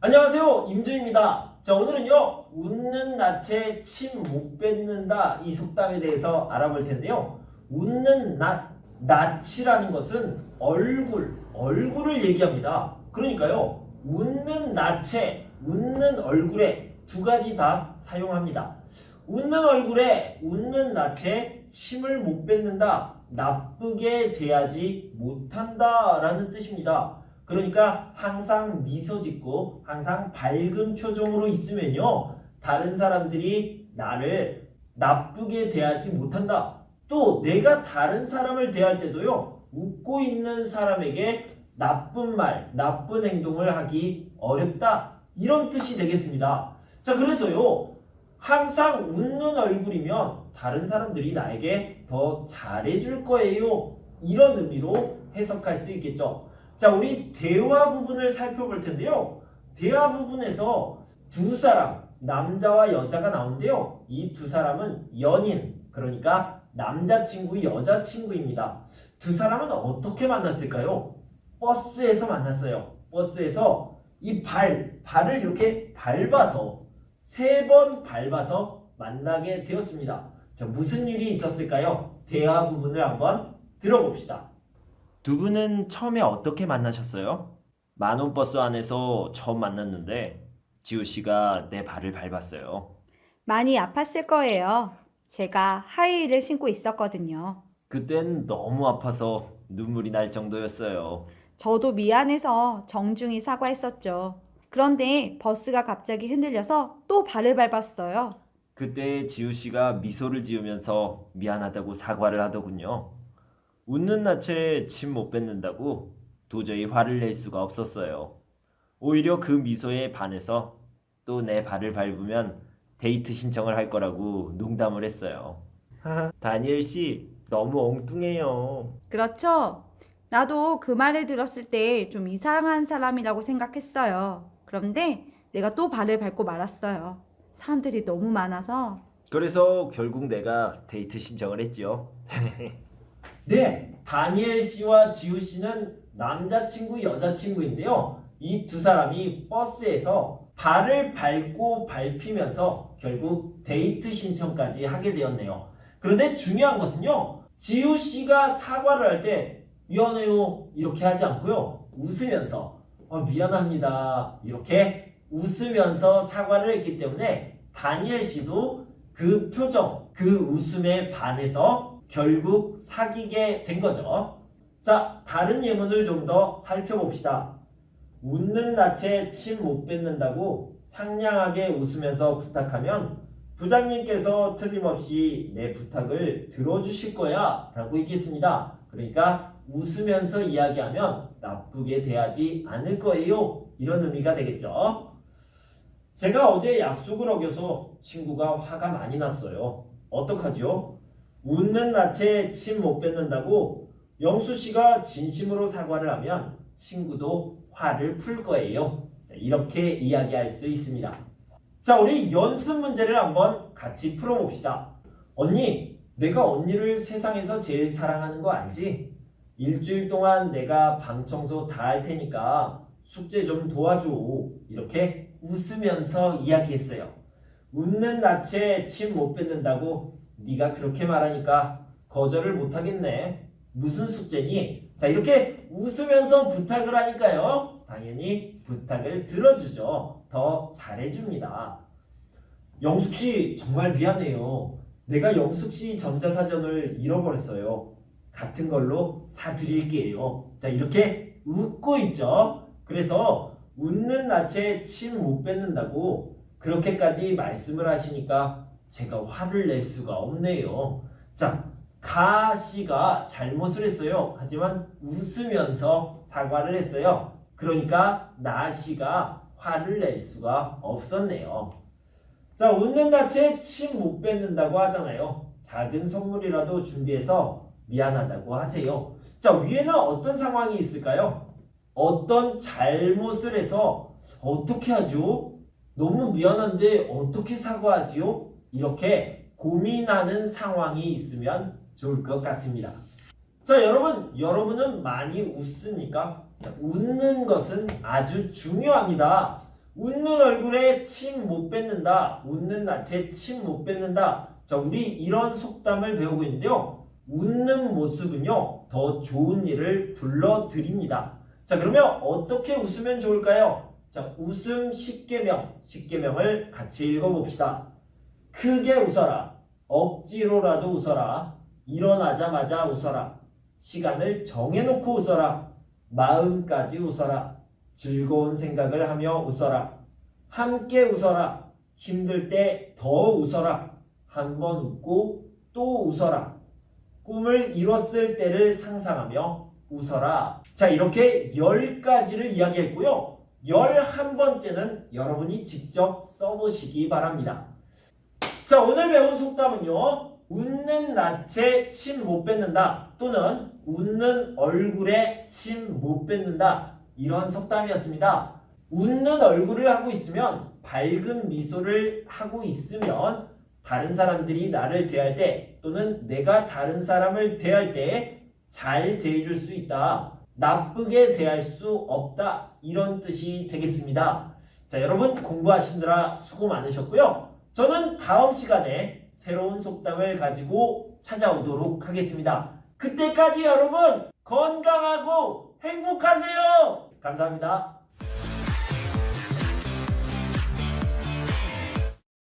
안녕하세요. 임주입니다. 자 오늘은요. 웃는 낯에 침 못 뱉는다 이 속담에 대해서 알아볼 텐데요. 웃는 낯 낯이라는 것은 얼굴 얼굴을 얘기합니다. 그러니까요. 웃는 낯에 웃는 얼굴에 두 가지 다 사용합니다. 웃는 얼굴에 웃는 낯에 침을 못 뱉는다 나쁘게 대하지 못한다 라는 뜻입니다 그러니까 항상 미소 짓고 항상 밝은 표정으로 있으면요. 다른 사람들이 나를 나쁘게 대하지 못한다. 또 내가 다른 사람을 대할 때도요. 웃고 있는 사람에게 나쁜 말, 나쁜 행동을 하기 어렵다. 이런 뜻이 되겠습니다. 자, 그래서요. 항상 웃는 얼굴이면 다른 사람들이 나에게 더 잘해줄 거예요. 이런 의미로 해석할 수 있겠죠. 자, 우리 대화 부분을 살펴볼 텐데요. 대화 부분에서 두 사람, 남자와 여자가 나오는데요. 이 두 사람은 연인, 그러니까 남자친구, 여자친구입니다. 두 사람은 어떻게 만났을까요? 버스에서 만났어요. 버스에서 이 발, 발을 이렇게 밟아서 세 번 밟아서 만나게 되었습니다. 자, 무슨 일이 있었을까요? 대화 부분을 한번 들어봅시다. 두 분은 처음에 어떻게 만나셨어요? 만원 버스 안에서 처음 만났는데 지우 씨가 내 발을 밟았어요. 많이 아팠을 거예요. 제가 하이힐을 신고 있었거든요. 그땐 너무 아파서 눈물이 날 정도였어요. 저도 미안해서 정중히 사과했었죠. 그런데 버스가 갑자기 흔들려서 또 발을 밟았어요. 그때 지우 씨가 미소를 지으면서 미안하다고 사과를 하더군요. 웃는 낯에 침 못 뱉는다고 도저히 화를 낼 수가 없었어요. 오히려 그 미소에 반해서 또 내 발을 밟으면 데이트 신청을 할 거라고 농담을 했어요. 다니엘 씨 너무 엉뚱해요. 그렇죠? 나도 그 말을 들었을 때 좀 이상한 사람이라고 생각했어요. 그런데 내가 또 발을 밟고 말았어요. 사람들이 너무 많아서. 그래서 결국 내가 데이트 신청을 했죠. 네, 다니엘 씨와 지우 씨는 남자친구, 여자친구인데요. 이 두 사람이 버스에서 발을 밟고 밟히면서 결국 데이트 신청까지 하게 되었네요. 그런데 중요한 것은요. 지우 씨가 사과를 할 때 미안해요 이렇게 하지 않고요. 웃으면서 어, 미안합니다 이렇게 웃으면서 사과를 했기 때문에 다니엘 씨도 그 표정, 그 웃음에 반해서 결국 사귀게 된 거죠. 자, 다른 예문을 좀 더 살펴봅시다. 웃는 낯에 침 못 뱉는다고 상냥하게 웃으면서 부탁하면 부장님께서 틀림없이 내 부탁을 들어주실 거야 라고 얘기했습니다. 그러니까 웃으면서 이야기하면 나쁘게 대하지 않을 거예요. 이런 의미가 되겠죠. 제가 어제 약속을 어겨서 친구가 화가 많이 났어요. 어떡하죠? 웃는 낯에 침 못 뱉는다고 영수 씨가 진심으로 사과를 하면 친구도 화를 풀 거예요. 자, 이렇게 이야기할 수 있습니다. 자, 우리 연습 문제를 한번 같이 풀어봅시다. 언니, 내가 언니를 세상에서 제일 사랑하는 거 알지? 일주일 동안 내가 방 청소 다 할 테니까 숙제 좀 도와줘. 이렇게 웃으면서 이야기했어요. 웃는 낯에 침 못 뱉는다고 네가 그렇게 말하니까 거절을 못 하겠네. 무슨 숙제니? 자, 이렇게 웃으면서 부탁을 하니까요. 당연히 부탁을 들어주죠. 더 잘해줍니다. 영숙 씨, 정말 미안해요. 내가 영숙 씨 전자사전을 잃어버렸어요. 같은 걸로 사드릴게요. 자, 이렇게 웃고 있죠. 그래서 웃는 낯에 침 못 뱉는다고 그렇게까지 말씀을 하시니까 제가 화를 낼 수가 없네요. 자, 가 씨가 잘못을 했어요. 하지만 웃으면서 사과를 했어요. 그러니까 나 씨가 화를 낼 수가 없었네요. 자, 웃는 낯에 침 못 뱉는다고 하잖아요. 작은 선물이라도 준비해서 미안하다고 하세요. 자, 위에는 어떤 상황이 있을까요? 어떤 잘못을 해서 어떻게 하죠? 너무 미안한데 어떻게 사과하지요? 이렇게 고민하는 상황이 있으면 좋을 것 같습니다. 자, 여러분, 여러분은 많이 웃습니까? 자, 웃는 것은 아주 중요합니다. 웃는 얼굴에 침 못 뱉는다. 웃는 낯에 침못 뱉는다. 자, 우리 이런 속담을 배우고 있는데요. 웃는 모습은요, 더 좋은 일을 불러드립니다. 자, 그러면 어떻게 웃으면 좋을까요? 자, 웃음 10개명, 10개명을 같이 읽어봅시다. 크게 웃어라. 억지로라도 웃어라. 일어나자마자 웃어라. 시간을 정해놓고 웃어라. 마음까지 웃어라. 즐거운 생각을 하며 웃어라. 함께 웃어라. 힘들 때 더 웃어라. 한 번 웃고 또 웃어라. 꿈을 이뤘을 때를 상상하며 웃어라. 자, 이렇게 열 가지를 이야기했고요. 열한 번째는 여러분이 직접 써보시기 바랍니다. 자, 오늘 배운 속담은요. 웃는 낯에 침 못 뱉는다. 또는 웃는 얼굴에 침 못 뱉는다. 이런 속담이었습니다. 웃는 얼굴을 하고 있으면 밝은 미소를 하고 있으면 다른 사람들이 나를 대할 때 또는 내가 다른 사람을 대할 때 잘 대해줄 수 있다. 나쁘게 대할 수 없다. 이런 뜻이 되겠습니다. 자, 여러분 공부하시느라 수고 많으셨고요. 저는 다음 시간에 새로운 속담을 가지고 찾아오도록 하겠습니다. 그때까지 여러분 건강하고 행복하세요. 감사합니다.